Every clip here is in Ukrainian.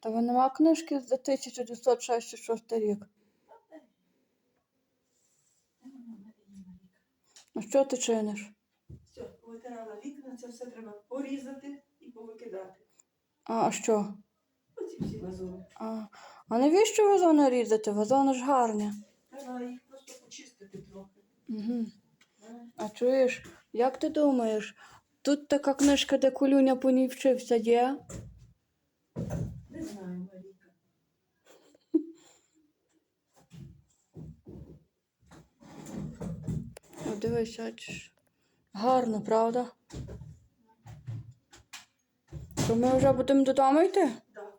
Та ви нема книжки за 1966 рік. Ну що ти чиниш? Все, повитирала вікна, це все треба порізати і повикидати. А, а що? Оці всі вазони. А, а навіщо вазони різати? Вазони ж гарні. Треба їх просто почистити трохи. Угу. А чуєш, як ти думаєш, тут така книжка, де Колюня по ній вчився, є? Не знаю, Марійка. О, дивись, бачиш. Гарно, правда? То ми вже будемо додому йти? Да.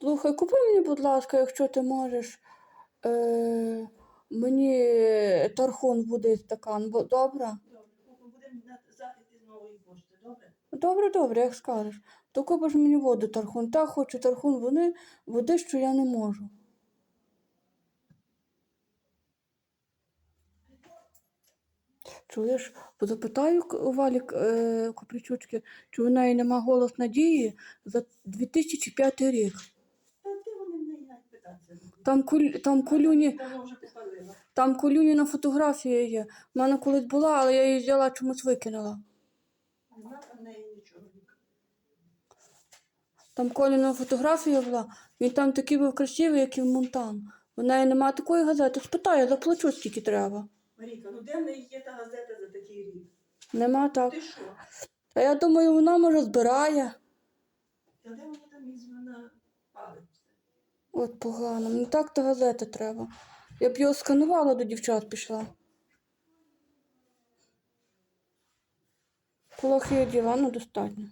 Слухай, купи мені, будь ласка, якщо ти можеш. Е, мені тархун буде стакан, бо добре? Добре, будемо запити з нової пошти, добре? Добре, добре, як скажеш. То купиш мені воду тархун. Так хочу тархун води, води, що я не можу. Чуєш, запитаю к- у Валі е, Копричучки, чи в неї нема голос надії за 2005 рік. Та де вони в неї навіть питатися? Там, куль, там колюні, Давно вже попалила. там колюніна фотографія є. У мене колись була, але я її взяла чомусь викинула. Нема там в неї нічого. Там Коліна фотографія була, він там такий був красивий, як і в Монтан. У неї нема такої газети. Спитай, я заплачу скільки треба. Марійка, ну де в неї є та газета за такий рік? Нема так. Ти що? А я думаю, вона може збирає. Та де вона там візьме на палець? От погано, мені так та газети треба. Я б його сканувала до дівчат пішла. Плохі діла, ну достатньо.